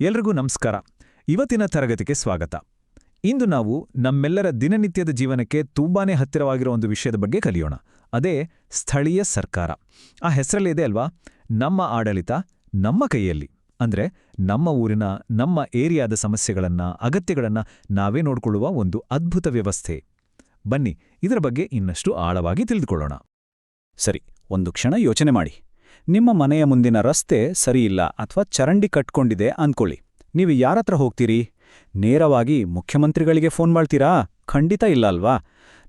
ಎಲ್ರಿಗೂ ನಮಸ್ಕಾರ. ಇವತ್ತಿನ ತರಗತಿಗೆ ಸ್ವಾಗತ. ಇಂದು ನಾವು ನಮ್ಮೆಲ್ಲರ ದಿನನಿತ್ಯದ ಜೀವನಕ್ಕೆ ತುಂಬಾನೇ ಹತ್ತಿರವಾಗಿರೋ ಒಂದು ವಿಷಯದ ಬಗ್ಗೆ ಕಲಿಯೋಣ. ಅದೇ ಸ್ಥಳೀಯ ಸರ್ಕಾರ. ಆ ಹೆಸರಲ್ಲೇ ಇದೆ ಅಲ್ವಾ? ನಮ್ಮ ಆಡಳಿತ, ನಮ್ಮ ಕೈಯಲ್ಲಿ. ಅಂದ್ರೆ ನಮ್ಮ ಊರಿನ, ನಮ್ಮ ಏರಿಯಾದ ಸಮಸ್ಯೆಗಳನ್ನ, ಅಗತ್ಯಗಳನ್ನ ನಾವೇ ನೋಡಿಕೊಳ್ಳುವ ಒಂದು ಅದ್ಭುತ ವ್ಯವಸ್ಥೆ. ಬನ್ನಿ, ಇದರ ಬಗ್ಗೆ ಇನ್ನಷ್ಟು ಆಳವಾಗಿ ತಿಳಿದುಕೊಳ್ಳೋಣ. ಸರಿ, ಒಂದು ಕ್ಷಣ ಯೋಚನೆ ಮಾಡಿ. ನಿಮ್ಮ ಮನೆಯ ಮುಂದಿನ ರಸ್ತೆ ಸರಿಯಿಲ್ಲ ಅಥವಾ ಚರಂಡಿ ಕಟ್ಕೊಂಡಿದೆ ಅಂದ್ಕೊಳ್ಳಿ ನೀವು ಯಾರತ್ರ ಹೋಗ್ತೀರಿ? ನೇರವಾಗಿ ಮುಖ್ಯಮಂತ್ರಿಗಳಿಗೆ ಫೋನ್ ಮಾಡ್ತೀರಾ? ಖಂಡಿತ ಇಲ್ಲ ಅಲ್ವಾ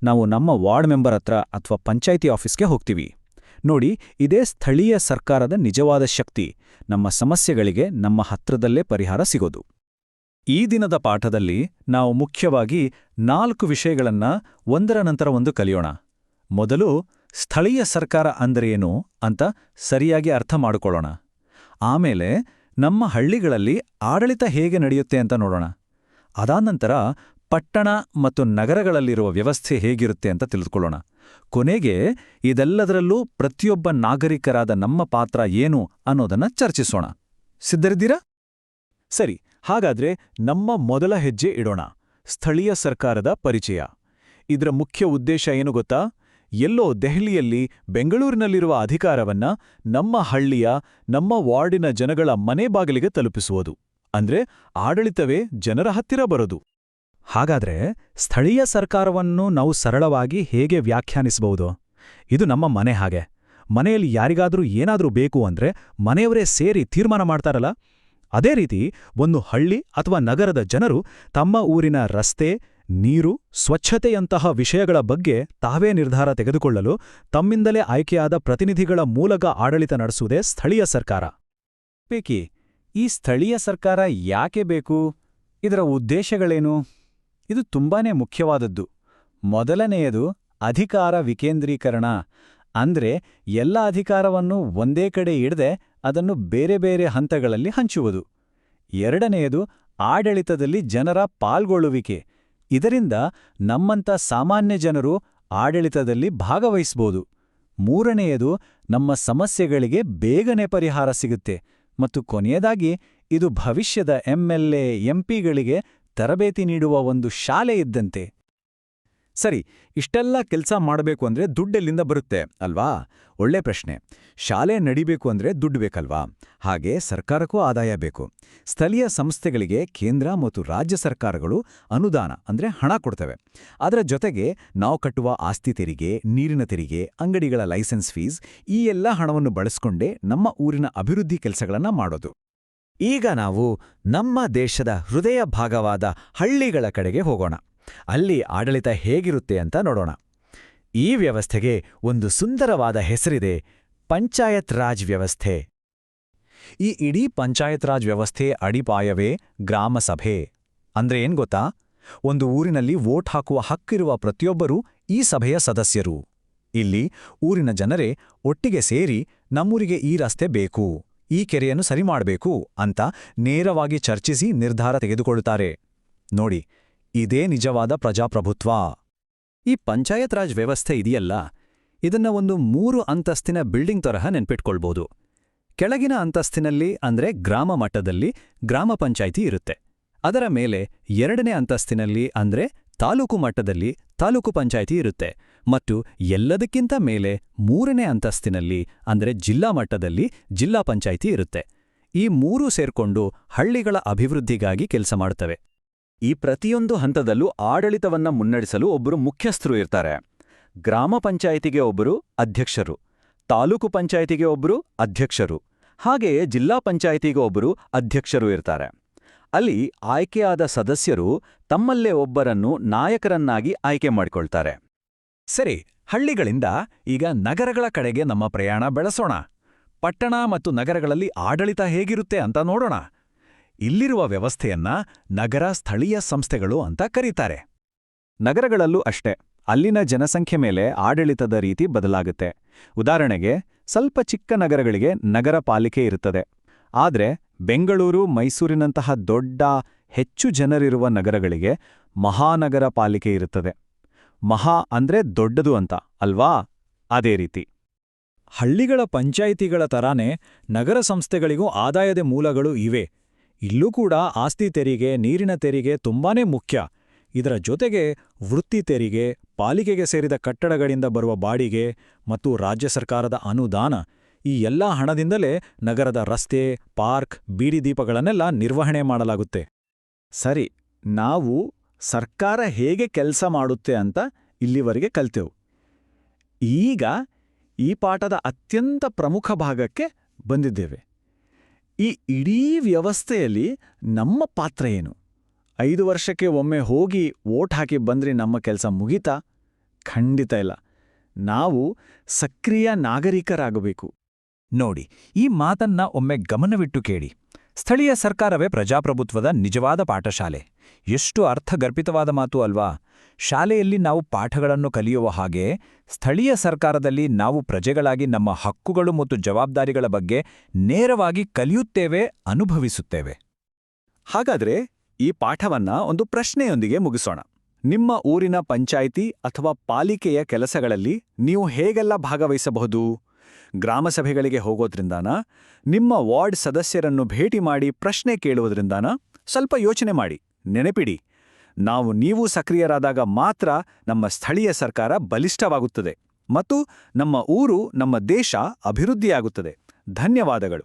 ನಾವು ನಮ್ಮ ವಾರ್ಡ್ ಮೆಂಬರ್ ಹತ್ರ ಅಥವಾ ಪಂಚಾಯಿತಿ ಆಫೀಸ್ಗೆ ಹೋಗ್ತೀವಿ. ನೋಡಿ, ಇದೇ ಸ್ಥಳೀಯ ಸರ್ಕಾರದ ನಿಜವಾದ ಶಕ್ತಿ. ನಮ್ಮ ಸಮಸ್ಯೆಗಳಿಗೆ ನಮ್ಮ ಹತ್ರದಲ್ಲೇ ಪರಿಹಾರ ಸಿಗೋದು. ಈ ದಿನದ ಪಾಠದಲ್ಲಿ ನಾವು ಮುಖ್ಯವಾಗಿ ನಾಲ್ಕು ವಿಷಯಗಳನ್ನ ಒಂದರ ನಂತರ ಒಂದು ಕಲಿಯೋಣ. ಮೊದಲು ಸ್ಥಳೀಯ ಸರ್ಕಾರ ಅಂದ್ರೇನು ಅಂತ ಸರಿಯಾಗಿ ಅರ್ಥ ಮಾಡಿಕೊಳ್ಳೋಣ. ಆಮೇಲೆ ನಮ್ಮ ಹಳ್ಳಿಗಳಲ್ಲಿ ಆಡಳಿತ ಹೇಗೆ ನಡೆಯುತ್ತೆ ಅಂತ ನೋಡೋಣ. ಅದಾನಂತರ ಪಟ್ಟಣ ಮತ್ತು ನಗರಗಳಲ್ಲಿರುವ ವ್ಯವಸ್ಥೆ ಹೇಗಿರುತ್ತೆ ಅಂತ ತಿಳಿದುಕೊಳ್ಳೋಣ. ಕೊನೆಗೆ ಇದೆಲ್ಲದರಲ್ಲೂ ಪ್ರತಿಯೊಬ್ಬ ನಾಗರಿಕರಾದ ನಮ್ಮ ಪಾತ್ರ ಏನು ಅನ್ನೋದನ್ನ ಚರ್ಚಿಸೋಣ. ಸಿದ್ಧರಿದ್ದೀರಾ? ಸರಿ, ಹಾಗಾದ್ರೆ ನಮ್ಮ ಮೊದಲ ಹೆಜ್ಜೆ ಇಡೋಣ. ಸ್ಥಳೀಯ ಸರ್ಕಾರದ ಪರಿಚಯ. ಇದರ ಮುಖ್ಯ ಉದ್ದೇಶ ಏನು ಗೊತ್ತಾ? ಎಲ್ಲೋ ದೆಹಲಿಯಲ್ಲಿ ಬೆಂಗಳೂರಿನಲ್ಲಿರುವ ಅಧಿಕಾರವನ್ನ ನಮ್ಮ ಹಳ್ಳಿಯ, ನಮ್ಮ ವಾರ್ಡಿನ ಜನಗಳ ಮನೆ ಬಾಗಿಲಿಗೆ ತಲುಪಿಸುವುದು. ಅಂದ್ರೆ ಆಡಳಿತವೇ ಜನರ ಹತ್ತಿರ ಬರೋದು. ಹಾಗಾದ್ರೆ ಸ್ಥಳೀಯ ಸರ್ಕಾರವನ್ನು ನಾವು ಸರಳವಾಗಿ ಹೇಗೆ ವ್ಯಾಖ್ಯಾನಿಸಬಹುದು? ಇದು ನಮ್ಮ ಮನೆ ಹಾಗೆ. ಮನೆಯಲ್ಲಿ ಯಾರಿಗಾದರೂ ಏನಾದರೂ ಬೇಕು ಅಂದ್ರೆ ಮನೆಯವರೇ ಸೇರಿ ತೀರ್ಮಾನ ಮಾಡ್ತಾರಲ್ಲ? ಅದೇ ರೀತಿ ಒಂದು ಹಳ್ಳಿ ಅಥವಾ ನಗರದ ಜನರು ತಮ್ಮ ಊರಿನ ರಸ್ತೆ ನೀರು ಸ್ವಚ್ಛತೆಯಂತಹ ವಿಷಯಗಳ ಬಗ್ಗೆ ತಾವೇ ನಿರ್ಧಾರ ತೆಗೆದುಕೊಳ್ಳಲು ತಮ್ಮಿಂದಲೇ ಆಯ್ಕೆಯಾದ ಪ್ರತಿನಿಧಿಗಳ ಮೂಲಕ ಆಡಳಿತ ನಡೆಸುವುದೇ ಸ್ಥಳೀಯ ಸರ್ಕಾರ. ಪೇಕಿ, ಈ ಸ್ಥಳೀಯ ಸರ್ಕಾರ ಯಾಕೆ ಬೇಕು? ಇದರ ಉದ್ದೇಶಗಳೇನು? ಇದು ತುಂಬಾನೇ ಮುಖ್ಯವಾದದ್ದು. ಮೊದಲನೆಯದು ಅಧಿಕಾರ ವಿಕೇಂದ್ರೀಕರಣ. ಅಂದ್ರೆ ಎಲ್ಲ ಅಧಿಕಾರವನ್ನು ಒಂದೇ ಕಡೆ ಇಡದೆ ಅದನ್ನು ಬೇರೆ ಬೇರೆ ಹಂತಗಳಲ್ಲಿ ಹಂಚುವುದು. ಎರಡನೆಯದು ಆಡಳಿತದಲ್ಲಿ ಜನರ ಪಾಲ್ಗೊಳ್ಳುವಿಕೆ. ಇದರಿಂದ ನಮ್ಮಂಥ ಸಾಮಾನ್ಯ ಜನರು ಆಡಳಿತದಲ್ಲಿ ಭಾಗವಹಿಸ್ಬೋದು. ಮೂರನೆಯದು, ನಮ್ಮ ಸಮಸ್ಯೆಗಳಿಗೆ ಬೇಗನೆ ಪರಿಹಾರ ಸಿಗುತ್ತೆ ಮತ್ತು ಕೊನೆಯದಾಗಿ, ಇದು ಭವಿಷ್ಯದ ಎಂಎಲ್ಎ ಎಂಪಿಗಳಿಗೆ ತರಬೇತಿ ನೀಡುವ ಒಂದು ಶಾಲೆ ಇದ್ದಂತೆ. ಸರಿ, ಇಷ್ಟೆಲ್ಲ ಕೆಲಸ ಮಾಡಬೇಕು ಅಂದ್ರೆ ದುಡ್ಡೆಲ್ಲಿಂದ ಬರುತ್ತೆ, ಅಲ್ವಾ? ಒಳ್ಳೆ ಪ್ರಶ್ನೆ. ಶಾಲೆ ನಡಿಬೇಕು ಅಂದ್ರೆ ದುಡ್ಡು ಬೇಕಲ್ವಾ? ಹಾಗೆ ಸರ್ಕಾರಕ್ಕೂ ಆದಾಯ ಬೇಕು. ಸ್ಥಳೀಯ ಸಂಸ್ಥೆಗಳಿಗೆ ಕೇಂದ್ರ ಮತ್ತು ರಾಜ್ಯ ಸರ್ಕಾರಗಳು ಅನುದಾನ ಅಂದ್ರೆ ಹಣ ಕೊಡ್ತವೆ. ಅದರ ಜೊತೆಗೆ ನಾವು ಕಟ್ಟುವ ಆಸ್ತಿ ತೆರಿಗೆ, ನೀರಿನ ತೆರಿಗೆ, ಅಂಗಡಿಗಳ ಲೈಸೆನ್ಸ್ ಫೀಸ್ ಈ ಎಲ್ಲ ಹಣವನ್ನು ಬಳಸ್ಕೊಂಡೇ ನಮ್ಮ ಊರಿನ ಅಭಿವೃದ್ಧಿ ಕೆಲಸಗಳನ್ನು ಮಾಡೋದು. ಈಗ ನಾವು ನಮ್ಮ ದೇಶದ ಹೃದಯ ಭಾಗವಾದ ಹಳ್ಳಿಗಳ ಕಡೆಗೆ ಹೋಗೋಣ. ಅಲ್ಲಿ ಆಡಳಿತ ಹೇಗಿರುತ್ತೆ ಅಂತ ನೋಡೋಣ. ಈ ವ್ಯವಸ್ಥೆಗೆ ಒಂದು ಸುಂದರವಾದ ಹೆಸರಿದೆ, ಪಂಚಾಯತ್ ರಾಜ್ ವ್ಯವಸ್ಥೆ. ಈ ಇಡೀ ಪಂಚಾಯತ್ ರಾಜ್ ವ್ಯವಸ್ಥೆ ಅಡಿಪಾಯವೇ ಗ್ರಾಮಸಭೆ. ಅಂದ್ರೆ ಏನ್ ಗೊತ್ತಾ? ಒಂದು ಊರಿನಲ್ಲಿ ವೋಟ್ ಹಾಕುವ ಹಕ್ಕಿರುವ ಪ್ರತಿಯೊಬ್ಬರೂ ಈ ಸಭೆಯ ಸದಸ್ಯರು. ಇಲ್ಲಿ ಊರಿನ ಜನರೇ ಒಟ್ಟಿಗೆ ಸೇರಿ ನಮ್ಮೂರಿಗೆ ಈ ರಸ್ತೆ ಬೇಕು, ಈ ಕೆರೆಯನ್ನು ಸರಿ ಮಾಡಬೇಕು ಅಂತ ನೇರವಾಗಿ ಚರ್ಚಿಸಿ ನಿರ್ಧಾರ ತೆಗೆದುಕೊಳ್ಳುತ್ತಾರೆ. ನೋಡಿ ಇದೇ ನಿಜವಾದ ಪ್ರಜಾಪ್ರಭುತ್ವ. ಈ ಪಂಚಾಯತ್ ರಾಜ್ ವ್ಯವಸ್ಥೆ ಇದೆಯಲ್ಲ? ಇದನ್ನ ಒಂದು ಮೂರು ಅಂತಸ್ತಿನ ಬಿಲ್ಡಿಂಗ್ ತರಹ ನೆನ್ಪಿಟ್ಕೊಳ್ಬೋದು. ಕೆಳಗಿನ ಅಂತಸ್ತಿನಲ್ಲಿ ಅಂದ್ರೆ ಗ್ರಾಮ ಮಟ್ಟದಲ್ಲಿ ಗ್ರಾಮ ಪಂಚಾಯಿತಿ ಇರುತ್ತೆ. ಅದರ ಮೇಲೆ ಎರಡನೇ ಅಂತಸ್ತಿನಲ್ಲಿ ಅಂದ್ರೆ ತಾಲೂಕು ಮಟ್ಟದಲ್ಲಿ ತಾಲೂಕು ಪಂಚಾಯಿತಿ ಇರುತ್ತೆ. ಮತ್ತು ಎಲ್ಲದಕ್ಕಿಂತ ಮೇಲೆ ಮೂರನೇ ಅಂತಸ್ತಿನಲ್ಲಿ ಅಂದ್ರೆ ಜಿಲ್ಲಾ ಮಟ್ಟದಲ್ಲಿ ಜಿಲ್ಲಾ ಪಂಚಾಯಿತಿ ಇರುತ್ತೆ. ಈ ಮೂರೂ ಸೇರ್ಕೊಂಡು ಹಳ್ಳಿಗಳ ಅಭಿವೃದ್ಧಿಗಾಗಿ ಕೆಲಸ ಮಾಡುತ್ತವೆ ಈ ಪ್ರತಿಯೊಂದು ಹಂತದಲ್ಲೂ ಆಡಳಿತವನ್ನ ಮುನ್ನಡೆಸಲು ಒಬ್ಬರು ಮುಖ್ಯಸ್ಥರು ಇರ್ತಾರೆ. ಗ್ರಾಮ ಪಂಚಾಯಿತಿಗೆ ಒಬ್ಬರು ಅಧ್ಯಕ್ಷರು, ತಾಲೂಕು ಪಂಚಾಯಿತಿಗೆ ಒಬ್ಬರು ಅಧ್ಯಕ್ಷರು, ಹಾಗೆಯೇ ಜಿಲ್ಲಾ ಪಂಚಾಯಿತಿಗೆ ಒಬ್ಬರು ಅಧ್ಯಕ್ಷರು ಇರ್ತಾರೆ. ಅಲ್ಲಿ ಆಯ್ಕೆಯಾದ ಸದಸ್ಯರು ತಮ್ಮಲ್ಲೇ ಒಬ್ಬರನ್ನು ನಾಯಕರನ್ನಾಗಿ ಆಯ್ಕೆ ಮಾಡಿಕೊಳ್ತಾರೆ. ಸರಿ, ಹಳ್ಳಿಗಳಿಂದ ಈಗ ನಗರಗಳ ಕಡೆಗೆ ನಮ್ಮ ಪ್ರಯಾಣ ಬೆಳೆಸೋಣ. ಪಟ್ಟಣ ಮತ್ತು ನಗರಗಳಲ್ಲಿ ಆಡಳಿತ ಹೇಗಿರುತ್ತೆ ಅಂತ ನೋಡೋಣ. ಇಲ್ಲಿರುವ ವ್ಯವಸ್ಥೆಯನ್ನ ನಗರ ಸ್ಥಳೀಯ ಸಂಸ್ಥೆಗಳು ಅಂತ ಕರೀತಾರೆ. ನಗರಗಳಲ್ಲೂ ಅಷ್ಟೇ, ಅಲ್ಲಿನ ಜನಸಂಖ್ಯೆ ಮೇಲೆ ಆಡಳಿತದ ರೀತಿ ಬದಲಾಗುತ್ತೆ. ಉದಾಹರಣೆಗೆ, ಸ್ವಲ್ಪ ಚಿಕ್ಕ ನಗರಗಳಿಗೆ ನಗರ ಪಾಲಿಕೆ ಇರುತ್ತದೆ. ಆದರೆ, ಬೆಂಗಳೂರು, ಮೈಸೂರಿನಂತಹ ದೊಡ್ಡ, ಹೆಚ್ಚು ಜನರಿರುವ ನಗರಗಳಿಗೆ ಮಹಾನಗರ ಪಾಲಿಕೆ ಇರುತ್ತದೆ. ಮಹಾ ಅಂದ್ರೆ ದೊಡ್ಡದು ಅಂತ, ಅಲ್ವಾ? ಅದೇ ರೀತಿ. ಹಳ್ಳಿಗಳ ಪಂಚಾಯಿತಿಗಳ ತರಾನೇ ನಗರ ಸಂಸ್ಥೆಗಳಿಗೂ ಆದಾಯದ ಮೂಲಗಳು ಇವೆ. ಇಲ್ಲೂ ಕೂಡ ಆಸ್ತಿ ತೆರಿಗೆ, ನೀರಿನ ತೆರಿಗೆ ತುಂಬಾನೇ ಮುಖ್ಯ. ಇದರ ಜೊತೆಗೆ ವೃತ್ತಿ ತೆರಿಗೆ, ಪಾಲಿಕೆಗೆ ಸೇರಿದ ಕಟ್ಟಡಗಳಿಂದ ಬರುವ ಬಾಡಿಗೆ ಮತ್ತು ರಾಜ್ಯ ಸರ್ಕಾರದ ಅನುದಾನ ಈ ಎಲ್ಲಾ ಹಣದಿಂದಲೇ ನಗರದ ರಸ್ತೆ, ಪಾರ್ಕ್ ಬೀಡಿ ದೀಪಗಳನ್ನೆಲ್ಲ ನಿರ್ವಹಣೆ ಮಾಡಲಾಗುತ್ತೆ. ಸರಿ, ನಾವು ಸರ್ಕಾರ ಹೇಗೆ ಕೆಲಸ ಮಾಡುತ್ತೆ ಅಂತ ಇಲ್ಲಿವರೆಗೆ ಕಲ್ತೆವು. ಈಗ ಈ ಪಾಠದ ಅತ್ಯಂತ ಪ್ರಮುಖ ಭಾಗಕ್ಕೆ ಬಂದಿದ್ದೇವೆ. ಈ ಇಡೀ ವ್ಯವಸ್ಥೆಯಲ್ಲಿ ನಮ್ಮ ಪಾತ್ರ ಏನು? ಐದು ವರ್ಷಕ್ಕೆ ಒಮ್ಮೆ ಹೋಗಿ ವೋಟ್ ಹಾಕಿ ಬಂದ್ರೆ ನಮ್ಮ ಕೆಲಸ ಮುಗೀತಾ? ಖಂಡಿತ ಇಲ್ಲ. ನಾವು ಸಕ್ರಿಯ ನಾಗರಿಕರಾಗಬೇಕು. ನೋಡಿ, ಈ ಮಾತನ್ನ ಒಮ್ಮೆ ಗಮನವಿಟ್ಟು ಕೇಳಿ. ಸ್ಥಳೀಯ ಸರ್ಕಾರವೇ ಪ್ರಜಾಪ್ರಭುತ್ವದ ನಿಜವಾದ ಪಾಠಶಾಲೆ. ಎಷ್ಟು ಅರ್ಥಗರ್ಭಿತವಾದ ಮಾತು ಅಲ್ವಾ? ಶಾಲೆಯಲ್ಲಿ ನಾವು ಪಾಠಗಳನ್ನು ಕಲಿಯುವ ಹಾಗೆ ಸ್ಥಳೀಯ ಸರ್ಕಾರದಲ್ಲಿ ನಾವು ಪ್ರಜೆಗಳಾಗಿ ನಮ್ಮ ಹಕ್ಕುಗಳು ಮತ್ತು ಜವಾಬ್ದಾರಿಗಳ ಬಗ್ಗೆ ನೇರವಾಗಿ ಕಲಿಯುತ್ತೇವೆ, ಅನುಭವಿಸುತ್ತೇವೆ. ಹಾಗಾದ್ರೆ ಈ ಪಾಠವನ್ನ ಒಂದು ಪ್ರಶ್ನೆಯೊಂದಿಗೆ ಮುಗಿಸೋಣ. ನಿಮ್ಮ ಊರಿನ ಪಂಚಾಯಿತಿ ಅಥವಾ ಪಾಲಿಕೆಯ ಕೆಲಸಗಳಲ್ಲಿ ನೀವು ಹೇಗೆಲ್ಲ ಭಾಗವಹಿಸಬಹುದು? ಗ್ರಾಮಸಭೆಗಳಿಗೆ ಹೋಗೋದ್ರಿಂದಾನ? ನಿಮ್ಮ ವಾರ್ಡ್ ಸದಸ್ಯರನ್ನು ಭೇಟಿ ಮಾಡಿ ಪ್ರಶ್ನೆ ಕೇಳುವುದರಿಂದಾನ? ಸ್ವಲ್ಪ ಯೋಚನೆ ಮಾಡಿ, ನೆನಪಿಡಿ. ನಾವು ನೀವು ಸಕ್ರಿಯರಾದಾಗ ಮಾತ್ರ ನಮ್ಮ ಸ್ಥಳೀಯ ಸರ್ಕಾರ ಬಲಿಷ್ಠವಾಗುತ್ತದೆ ಮತ್ತು ನಮ್ಮ ಊರು, ನಮ್ಮ ದೇಶ ಅಭಿವೃದ್ಧಿಯಾಗುತ್ತದೆ. ಧನ್ಯವಾದಗಳು.